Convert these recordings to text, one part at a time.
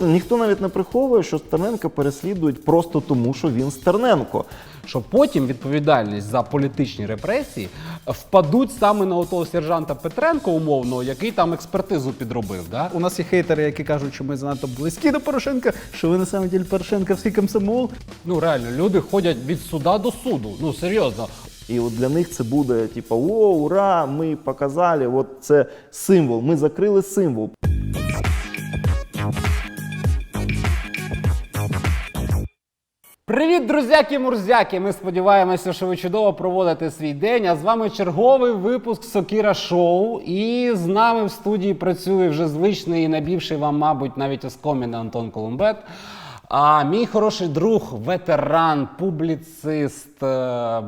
Ніхто навіть не приховує, що Стерненка переслідують просто тому, що він Стерненко. Що потім відповідальність за політичні репресії впадуть саме на того сержанта Петренко, умовного, який там експертизу підробив. Да? У нас є хейтери, які кажуть, що ми занадто близькі до Порошенка, що ви на самом деле Порошенковський комсомол. Ну реально, люди ходять від суда до суду. Ну серйозно. І от для них це буде типу, о, ура! Ми показали. От це символ. Ми закрили символ. Привіт, друзяки мурзяки! Ми сподіваємося, що ви чудово проводите свій день. А з вами черговий випуск Сокіра Шоу. І з нами в студії працює вже звичний і набівший вам, мабуть, навіть оскоміна Антон Колумбет. А мій хороший друг, ветеран, публіцист,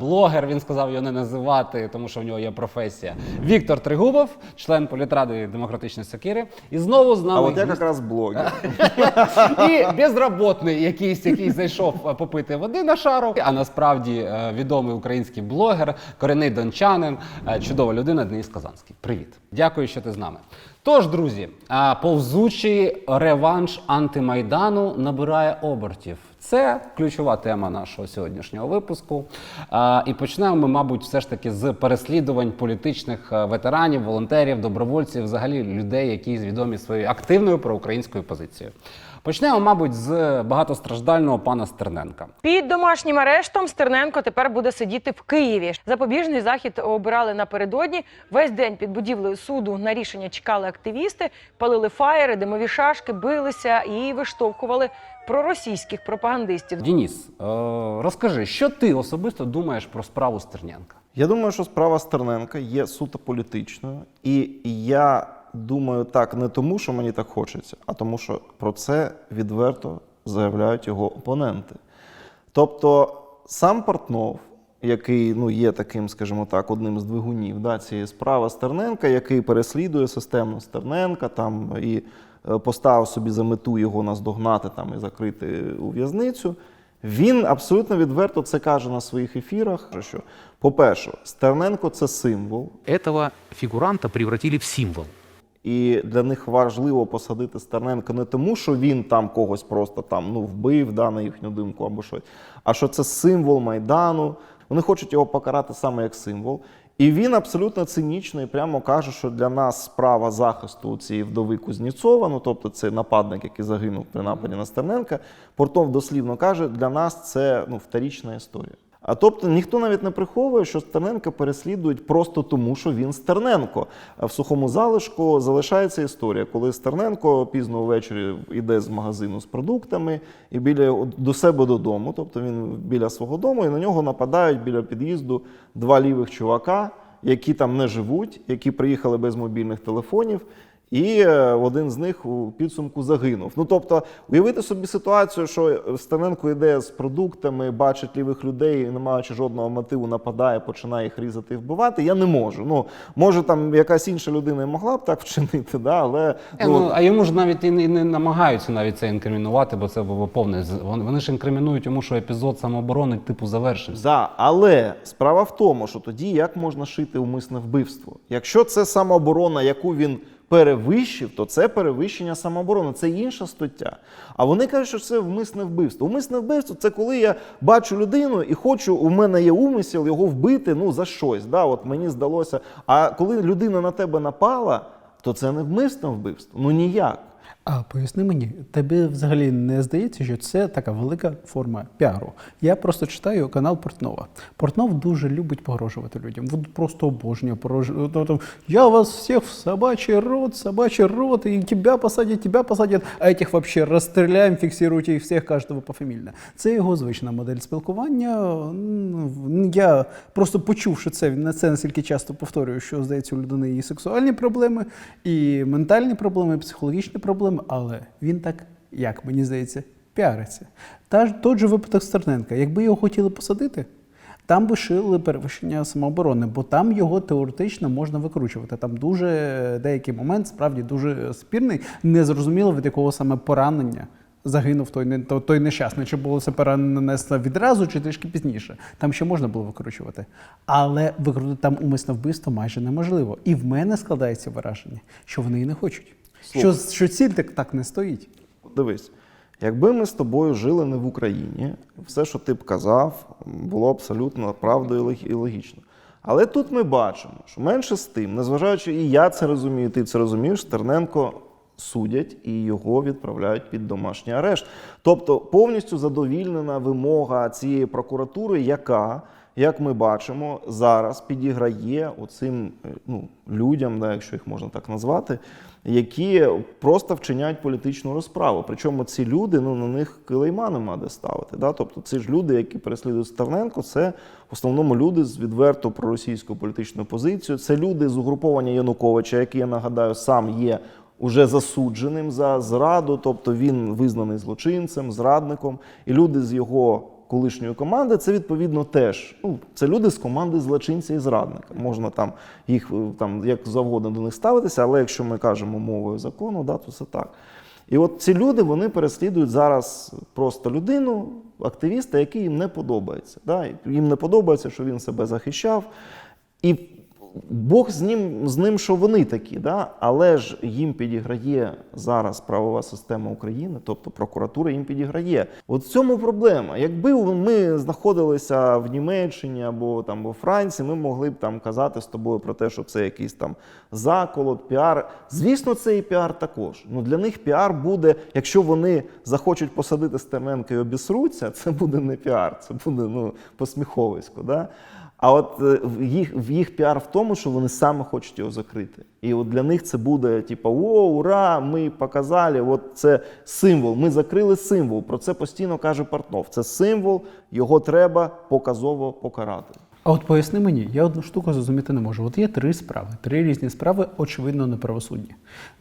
блогер. Він сказав його не називати, тому що в нього є професія. Віктор Тригубов, член політради демократичної сокири. І знову з нами А от я якраз блогер. і безроботний якийсь, який зайшов е, попити води на шару. А насправді е, відомий український блогер, корінний дончанин, е, чудова людина Денис Казанський. Привіт, дякую, що ти з нами. Тож, друзі, повзучий реванш антимайдану набирає обертів. Це ключова тема нашого сьогоднішнього випуску. І почнемо ми, мабуть, все ж таки з переслідувань політичних е, ветеранів, волонтерів, добровольців, взагалі людей, які відомі своєю активною проукраїнською позицією. Почнемо, мабуть, з багатостраждального пана Стерненка. Під домашнім арештом Стерненко тепер буде сидіти в Києві. Запобіжний захід обирали напередодні. Весь день під будівлею суду на рішення чекали активісти, палили фаєри, димові шашки, билися і виштовхували проросійських пропагандистів. Дініс, е, розкажи, що ти особисто думаєш про справу Стерненка? Я думаю, що справа Стерненка є суто політичною, і я думаю так не тому, що мені так хочеться, а тому, що про це відверто заявляють його опоненти. Тобто, сам Портнов, який ну, є таким, скажімо так, одним з двигунів да, цієї справи Стерненка, який переслідує системно Стерненка там, і поставив собі за мету його наздогнати там, і закрити у в'язницю. Він абсолютно відверто це каже на своїх ефірах. Що, по-перше, Стерненко це символ, этого фигуранта превратили в символ. і для них важливо посадити Стерненка не тому, що він там когось просто там ну вбив, да, на їхню думку або щось, а що це символ майдану. Вони хочуть його покарати саме як символ. І він абсолютно цинічно і прямо каже, що для нас справа захисту цієї вдови Кузніцова, ну тобто це нападник, який загинув при нападі на Стерненка. Портов дослівно каже, для нас це ну, вторічна історія. А тобто ніхто навіть не приховує, що Стерненка переслідують просто тому, що він Стерненко. А в сухому залишку залишається історія, коли Стерненко пізно ввечері йде з магазину з продуктами і біля до себе додому, тобто він біля свого дому, і на нього нападають біля під'їзду два лівих чувака, які там не живуть, які приїхали без мобільних телефонів. І е, один з них у підсумку загинув. Ну тобто, уявити собі ситуацію, що Стерненко йде з продуктами, бачить лівих людей, і не маючи жодного мотиву, нападає, починає їх різати і вбивати. Я не можу. Ну може там якась інша людина і могла б так вчинити, да, але Е, ну, а йому ж навіть і не, і не намагаються навіть це інкримінувати, бо це було повне. вони ж інкримінують йому, що епізод самооборони типу завершився. Да, але справа в тому, що тоді як можна шити умисне вбивство? Якщо це самооборона, яку він перевищив, то це перевищення самооборони, це інша стаття. А вони кажуть, що це вмисне вбивство. Умисне вбивство це коли я бачу людину і хочу, у мене є умисел його вбити ну, за щось. Да, от мені здалося. А коли людина на тебе напала, то це не вмисне вбивство. Ну ніяк. А поясни мені, тобі взагалі не здається, що це така велика форма піару. Я просто читаю канал Портнова. Портнов дуже любить погрожувати людям. Він просто обожнює погрожувати. Тобто, Я вас всіх в собачий рот, собачий рот, і тебе посадять, тебе посадять, а этих вообще розстріляємо, фіксируйте їх всіх, кожного пофамільно. Це його звична модель спілкування. Я просто почувши це, на це настільки часто повторюю, що здається, у людини і сексуальні проблеми, і ментальні проблеми, і психологічні проблеми, але він так, як мені здається, піариться. Та ж тот же випадок Стерненка. Якби його хотіли посадити, там би шили перевищення самооборони, бо там його теоретично можна викручувати. Там дуже деякий момент справді дуже спірний, незрозуміло від якого саме поранення загинув той, той нещасний, чи було це перенесено відразу, чи трішки пізніше. Там ще можна було викручувати. Але викрутити там умисне вбивство майже неможливо. І в мене складається враження, що вони і не хочуть. Що, що ціль так, так не стоїть. Дивись, якби ми з тобою жили не в Україні, все, що ти б казав, було абсолютно правдою і логічно. Але тут ми бачимо, що менше з тим, незважаючи, і я це розумію, ти це розумієш, Стерненко судять і його відправляють під домашній арешт. Тобто повністю задовільнена вимога цієї прокуратури, яка, як ми бачимо, зараз підіграє оцим е, ну, людям, да, якщо їх можна так назвати, які просто вчиняють політичну розправу. Причому ці люди, ну на них килейма нема де ставити. Да? Тобто ці ж люди, які переслідують Стерненко, це в основному люди з відверто проросійською політичною позицією. Це люди з угруповання Януковича, який, я нагадаю, сам є уже засудженим за зраду, тобто він визнаний злочинцем, зрадником, і люди з його колишньої команди це відповідно теж. Ну, це люди з команди злочинця і зрадника. Можна там їх е, там як завгодно до них ставитися, але якщо ми кажемо мовою закону, да, то це так. І от ці люди вони переслідують зараз просто людину, активіста, який їм не подобається. Да? Їм не подобається, що він себе захищав. І Бог з ним, з ним, що вони такі, да? але ж їм підіграє зараз правова система України, тобто прокуратура їм підіграє. От в цьому проблема. Якби ми знаходилися в Німеччині або там у Франції, ми могли б там казати з тобою про те, що це якийсь там заколот, піар. Звісно, це і піар також. Ну для них піар буде, якщо вони захочуть посадити Стерненка і обісруться, це буде не піар, це буде ну посміховисько. Да? А от е, в їх, в їх піар в тому, що вони саме хочуть його закрити. І от для них це буде типу, о, ура, ми показали, от це символ. Ми закрили символ. Про це постійно каже Портнов. Це символ, його треба показово покарати. А от поясни мені, я одну штуку зрозуміти не можу. От є три справи, три різні справи, очевидно, неправосудні.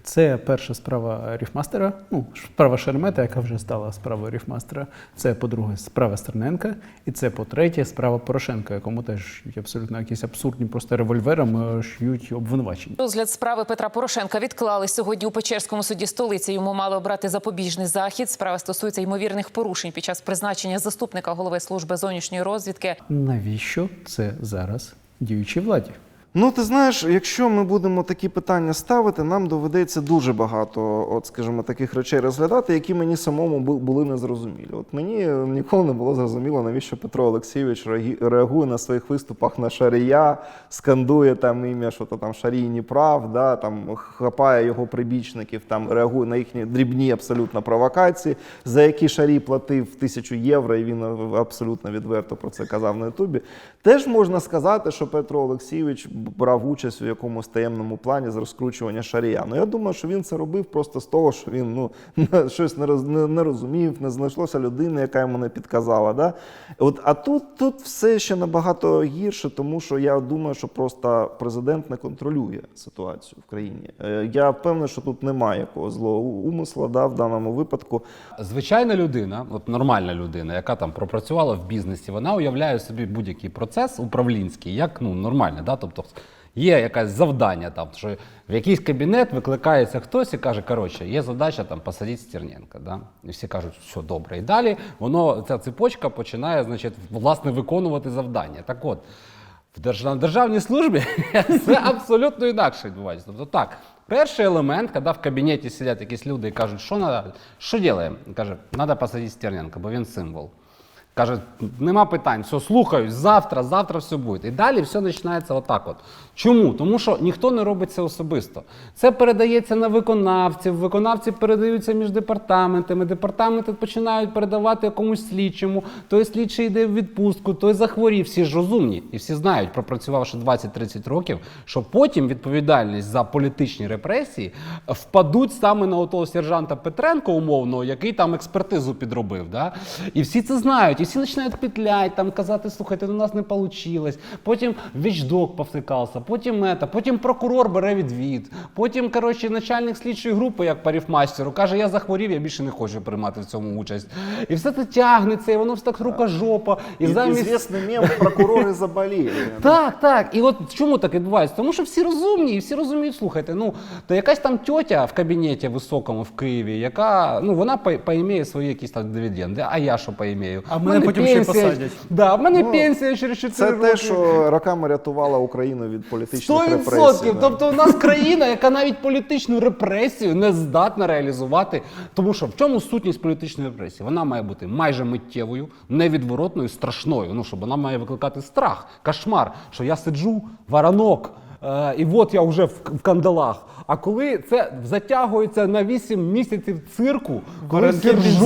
Це перша справа Ріфмастера, ну, справа Шеремета, яка вже стала справою Ріфмастера. Це, по-друге, справа Стерненка. І це, по-третє, справа Порошенка, якому теж абсолютно якісь абсурдні просто револьвером ш'ють обвинувачення. Розгляд справи Петра Порошенка відклали сьогодні у Печерському суді столиці. Йому мали обрати запобіжний захід. Справа стосується ймовірних порушень під час призначення заступника голови служби зовнішньої розвідки. Навіщо це зараз діючій владі? Ну, ти знаєш, якщо ми будемо такі питання ставити, нам доведеться дуже багато, от, скажімо, таких речей розглядати, які мені самому були незрозумілі. От мені ніколи не було зрозуміло, навіщо Петро Олексійович реагує на своїх виступах на шарія, скандує там ім'я, що то там шарійні прав, да, там хапає його прибічників, там реагує на їхні дрібні абсолютно провокації, за які шарій платив тисячу євро, і він абсолютно відверто про це казав на Ютубі. Теж можна сказати, що Петро Олексійович брав участь у якомусь таємному плані з розкручування шарія. Ну я думаю, що він це робив просто з того, що він ну щось не, роз, не, не розумів, не знайшлося людини, яка йому не підказала. Да? От, а тут, тут все ще набагато гірше, тому що я думаю, що просто президент не контролює ситуацію в країні. Е, Я впевнений, що тут немає якогось злого умисла да, в даному випадку. Звичайна людина, от нормальна людина, яка там пропрацювала в бізнесі, вона уявляє собі будь-який процес управлінський, як ну нормальний. Да? Тобто є якесь завдання, там що в якийсь кабінет викликається хтось і каже: коротше, є задача там посадити Стерненка. Да? І всі кажуть, що добре. І далі воно ця цепочка починає, значить, власне, виконувати завдання. Так от. В державній службі це абсолютно інакше відбувається. Тобто так, перший елемент, коли в кабінеті сидять якісь люди і кажуть, що надо, що робимо? Каже, треба посадити Стерненка, бо він символ. Каже, нема питань, все, слухаюсь, завтра, завтра все буде. І далі все починається отак. От. Чому? Тому що ніхто не робить це особисто. Це передається на виконавців, виконавці передаються між департаментами, департаменти починають передавати якомусь слідчому, той слідчий йде в відпустку, той захворів. Всі ж розумні і всі знають, пропрацювавши 20-30 років, що потім відповідальність за політичні репресії впадуть саме на того сержанта Петренко, умовного, який там експертизу підробив. Да? І всі це знають. Всі починають петлять, там казати, слухайте, ну, у нас не вийшло. Потім вічдок повтикався, потім ета, потім прокурор бере відвід, потім, коротше, начальник слідчої групи, як парифмастеру, каже, я захворів, я більше не хочу приймати в цьому участь. І все це тягнеться, і воно все так рукожопа. І І замість Ізвісний мем прокурори заболіли. так, так. І от чому так відбувається? Тому що всі розумні, і всі розуміють, слухайте, ну, то якась там тьотя в кабінеті високому в Києві, яка, ну, вона по- поімеє свої якісь там дивіденди, а я що поімею? А В мене потім ще посадять. Да, в мене Ну, пенсія через 4 Це роки. те, що роками рятувала Україну від політичних 100%. репресій. да. Тобто у нас країна, яка навіть політичну репресію не здатна реалізувати. Тому що в чому сутність політичної репресії? Вона має бути майже миттєвою, невідворотною, страшною. Ну, щоб вона має викликати страх, кошмар, що я сиджу, варанок. Е, і от я вже в, в кандалах. А коли це затягується на 8 місяців цирку, коли всі ржуть.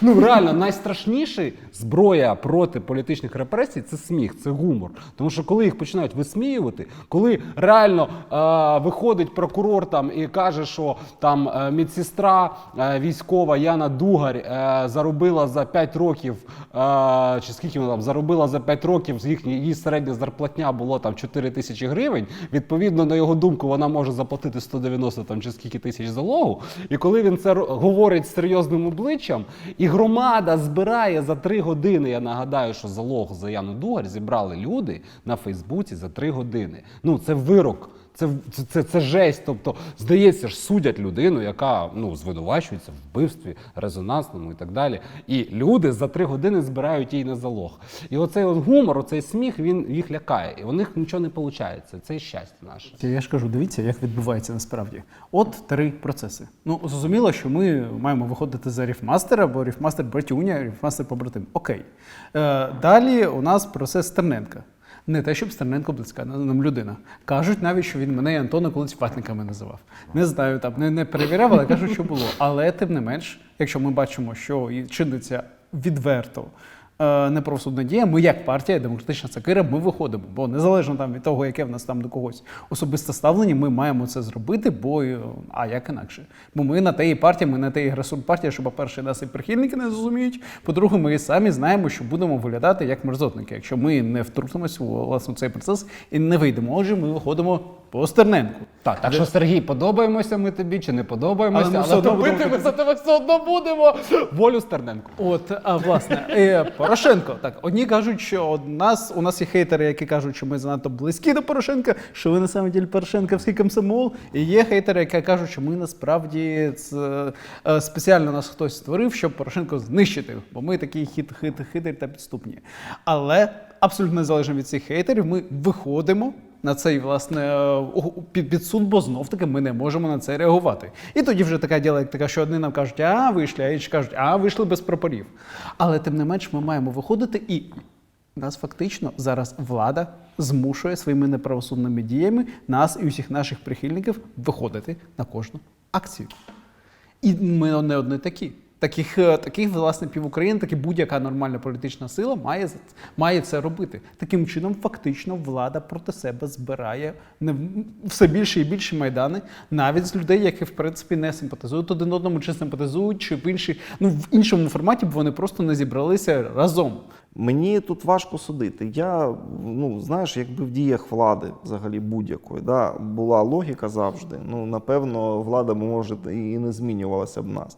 Ну реально найстрашніша зброя проти політичних репресій це сміх, це гумор. Тому що коли їх починають висміювати, коли реально е, виходить прокурор там і каже, що там е, медсестра е, військова Яна Дугар е, заробила за 5 років, е, чи скільки вона там заробила за 5 років, їхня її середня зарплатня було там 4 тисячі гривень. Відповідно, на його думку, вона може заплатити 190 там чи скільки тисяч залогу. І коли він це говорить з серйозним обличчям, і громада збирає за три години. Я нагадаю, що залог за Яну Дугар зібрали люди на Фейсбуці за три години. Ну це вирок. Це, це, це, це жесть. Тобто, здається ж, судять людину, яка ну, звинувачується в вбивстві резонансному і так далі. І люди за три години збирають її на залог. І оцей от гумор, оцей сміх, він їх лякає. І у них нічого не виходить. Це щастя наше. Я ж кажу, дивіться, як відбувається насправді. От три процеси. Ну, зрозуміло, що ми маємо виходити за ріфмастера, бо ріфмастер братюня, ріфмастер побратим. Окей. Е, далі у нас процес Стерненка. Не те, щоб Стерненко близька нам людина. Кажуть навіть, що він мене і Антона колись ватниками називав. Не знаю, там не, не перевіряв, але кажуть, що було. Але тим не менш, якщо ми бачимо, що чиниться відверто неправосудна дія, ми як партія демократична сакира, ми виходимо. Бо незалежно там від того, яке в нас там до когось особисте ставлення, ми маємо це зробити, бо е, а як інакше? Бо ми на теї партії, ми на теї агресор партія, що, по-перше, нас і прихильники не зрозуміють. По-друге, ми самі знаємо, що будемо виглядати як мерзотники, якщо ми не втрутимося у власне цей процес і не вийдемо. Отже, ми виходимо по Стерненку. Так, так що Сергій, подобаємося ми тобі чи не подобаємося, Але ми але, все одно робити будемо ми за тебе все одно будемо. Волю Стерненко. От, а власне, е, Порошенко. Так, одні кажуть, що у нас, у нас є хейтери, які кажуть, що ми занадто близькі до Порошенка, що ви на самом деле Порошенковський комсомол. І є хейтери, які кажуть, що ми насправді це, е, спеціально нас хтось створив, щоб Порошенко знищити, бо ми такі хит, хит, хитрі та підступні. Але абсолютно незалежно від цих хейтерів, ми виходимо. На цей власне під, під суд, бо знов таки ми не можемо на це реагувати. І тоді вже така діалектика, що одні нам кажуть, а вийшли, а інші кажуть, а вийшли без прапорів. Але тим не менш ми маємо виходити, і нас фактично зараз влада змушує своїми неправосудними діями нас і усіх наших прихильників виходити на кожну акцію. І ми не одні такі. Таких, е, таких власне, пів України, так і будь-яка нормальна політична сила має, має це робити. Таким чином, фактично, влада проти себе збирає все більше і більше майдани, навіть з людей, які в принципі не симпатизують один одному, чи симпатизують, чи в іншій, ну в іншому форматі, бо вони просто не зібралися разом. Мені тут важко судити. Я, ну знаєш, якби в діях влади взагалі будь-якої да, була логіка завжди. Ну, напевно, влада може і не змінювалася б нас.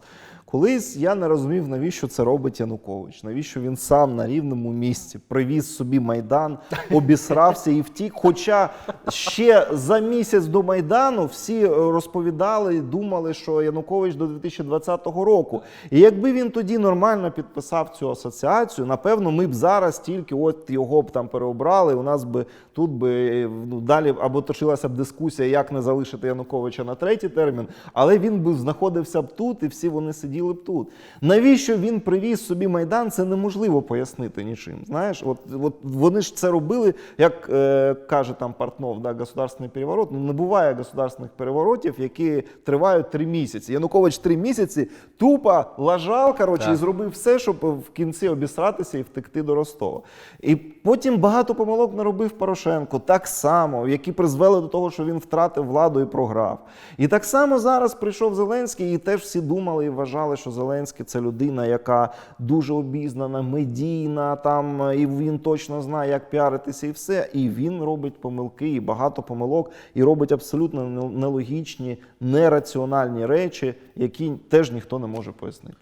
Колись я не розумів, навіщо це робить Янукович, навіщо він сам на рівному місці привіз собі майдан, обісрався і втік. Хоча ще за місяць до майдану всі розповідали і думали, що Янукович до 2020 року. І якби він тоді нормально підписав цю асоціацію, напевно, ми б зараз тільки от його б там переобрали. У нас би тут би ну, далі або точилася б дискусія, як не залишити Януковича на третій термін, але він би знаходився б тут, і всі вони сиділи б тут. Навіщо він привіз собі майдан? Це неможливо пояснити нічим. Знаєш, от, от вони ж це робили, як е, каже там Портнов, да, государственний переворот. Ну не буває государственних переворотів, які тривають три місяці. Янукович три місяці тупо лажав, коротше, і зробив все, щоб в кінці обісратися і втекти до Ростова. І потім багато помилок наробив Порошенко, так само, які призвели до того, що він втратив владу і програв. І так само зараз прийшов Зеленський, і теж всі думали і вважали. Вважали, що Зеленський це людина, яка дуже обізнана, медійна, там і він точно знає, як піаритися, і все. І він робить помилки, і багато помилок, і робить абсолютно не- нелогічні, нераціональні речі, які теж ніхто не може пояснити.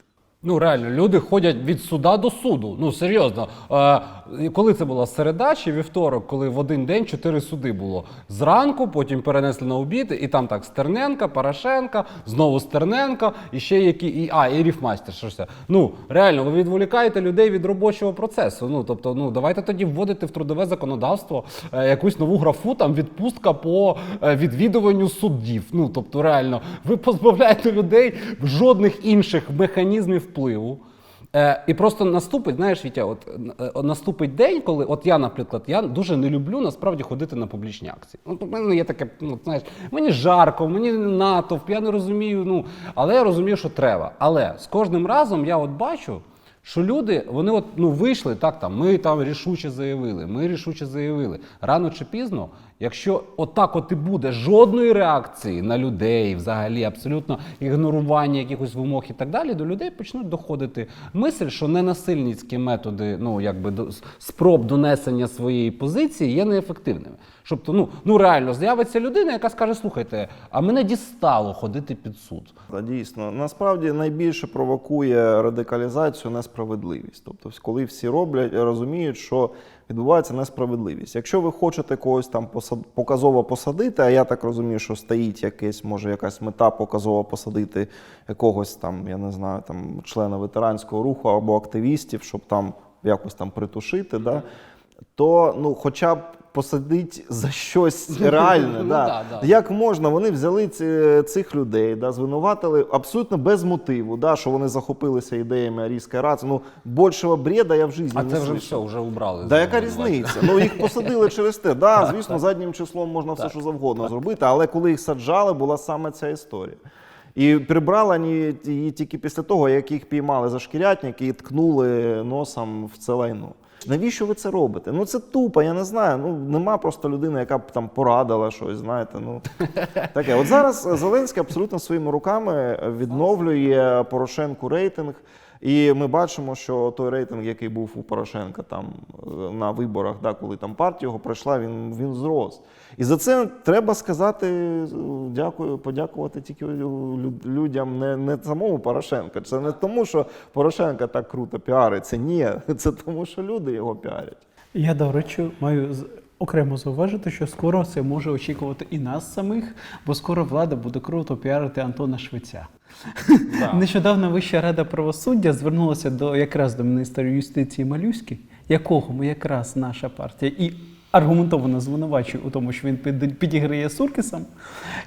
Ну реально, люди ходять від суда до суду. Ну серйозно. Е, коли це була середа чи вівторок, коли в один день чотири суди було зранку, потім перенесли на обід, і там так Стерненка, Порошенка, знову Стерненка, і ще які і а, і Ріфмастер. Що ж це? Ну реально, ви відволікаєте людей від робочого процесу. Ну тобто, ну давайте тоді вводити в трудове законодавство е, якусь нову графу, там відпустка по е, відвідуванню суддів. Ну тобто, реально, ви позбавляєте людей жодних інших механізмів впливу. Е, і просто наступить, знаєш, Вітя, от е, наступить день, коли от я, наприклад, я дуже не люблю насправді ходити на публічні акції. От у мене є таке, ну знаєш, мені жарко, мені натовп, я не розумію. Ну але я розумію, що треба. Але з кожним разом я от бачу. Що люди, вони от ну вийшли так, там ми там рішуче заявили, ми рішуче заявили. Рано чи пізно, якщо отак от і буде жодної реакції на людей, взагалі абсолютно ігнорування якихось вимог і так далі, до людей почнуть доходити мисль, що ненасильницькі методи, ну якби до спроб донесення своєї позиції є неефективними. Тобто, ну ну реально з'явиться людина, яка скаже: слухайте, а мене дістало ходити під суд. Та дійсно, насправді найбільше провокує радикалізацію несправедливість. Тобто, коли всі роблять, розуміють, що відбувається несправедливість. Якщо ви хочете когось там показово посадити, а я так розумію, що стоїть якесь, може, якась мета показово посадити якогось там, я не знаю, там члена ветеранського руху або активістів, щоб там якось там притушити, да, то ну, хоча б посадить за щось реальне. Ну, да. да, да. Як можна? Вони взяли ці, цих людей, да, звинуватили абсолютно без мотиву, да, що вони захопилися ідеями арійської рації. Ну, більшого бреда я в житті А не це вже все, вже убрали. Да, яка різниця? Ну їх посадили через те. Да, звісно, заднім числом можна все, що завгодно зробити, але коли їх саджали, була саме ця історія. І прибрали вони її тільки після того, як їх піймали за шкірятник і ткнули носом в це лайно. Навіщо ви це робите? Ну це тупо, я не знаю. Ну нема просто людини, яка б там порадила щось. Знаєте, ну таке. От зараз Зеленський абсолютно своїми руками відновлює Порошенку рейтинг. І ми бачимо, що той рейтинг, який був у Порошенка там е, на виборах, да, коли там партія його пройшла, він, він зрос. І за це треба сказати дякую, подякувати тільки людям, не, не самому Порошенка. Це не тому, що Порошенка так круто піариться. Ні, це тому, що люди його піарять. Я, до речі, маю окремо зауважити, що скоро це може очікувати і нас самих, бо скоро влада буде круто піарити Антона Швеця. Нещодавно Вища рада правосуддя звернулася до якраз до міністра юстиції Малюськи, якого ми якраз наша партія і аргументовано звинувачує у тому, що він під- підіграє Суркісом.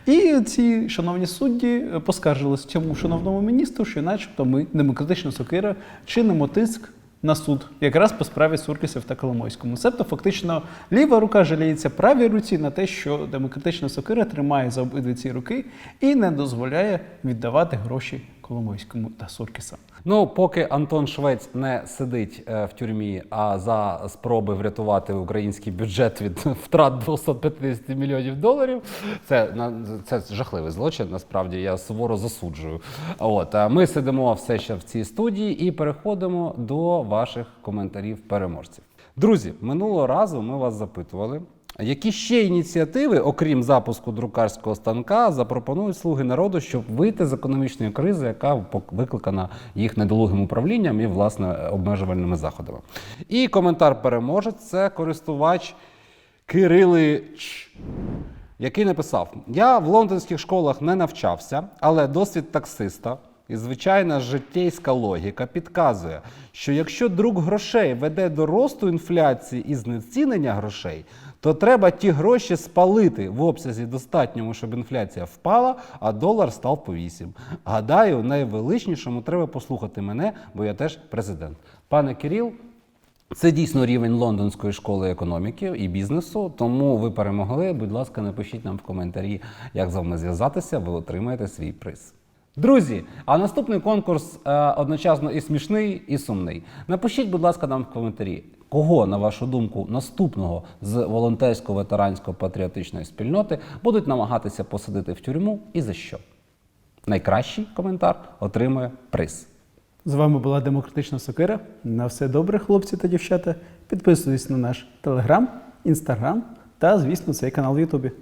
І ці шановні судді поскаржились цьому шановному міністру, що начебто ми, демократична сокира, чинимо тиск на суд, якраз по справі Суркісів та Коломойському. Себто фактично ліва рука жаліється правій руці на те, що демократична сокира тримає за обидві ці руки і не дозволяє віддавати гроші Коломойському та Суркісам. Ну, поки Антон Швець не сидить е, в тюрмі, а за спроби врятувати український бюджет від втрат 250 мільйонів доларів, це на це жахливий злочин. Насправді я суворо засуджую. От а ми сидимо все ще в цій студії і переходимо до ваших коментарів переможців. Друзі, минулого разу ми вас запитували. Які ще ініціативи, окрім запуску друкарського станка, запропонують слуги народу, щоб вийти з економічної кризи, яка викликана їх недолугим управлінням і власне обмежувальними заходами? І коментар переможець це користувач Кирилич, який написав: Я в лондонських школах не навчався, але досвід таксиста. І звичайна життєйська логіка підказує, що якщо друк грошей веде до росту інфляції і знецінення грошей, то треба ті гроші спалити в обсязі достатньому, щоб інфляція впала, а долар став по 8. Гадаю, найвеличнішому треба послухати мене, бо я теж президент. Пане Кирил, це дійсно рівень лондонської школи економіки і бізнесу. Тому ви перемогли. Будь ласка, напишіть нам в коментарі, як з вами зв'язатися. Ви отримаєте свій приз. Друзі, а наступний конкурс е, одночасно і смішний, і сумний. Напишіть, будь ласка, нам в коментарі, кого, на вашу думку, наступного з волонтерсько-ветерансько-патріотичної спільноти будуть намагатися посадити в тюрму і за що. Найкращий коментар отримує приз. З вами була Демократична Сокира. На все добре, хлопці та дівчата. Підписуйтесь на наш телеграм, інстаграм та, звісно, цей канал в Ютубі.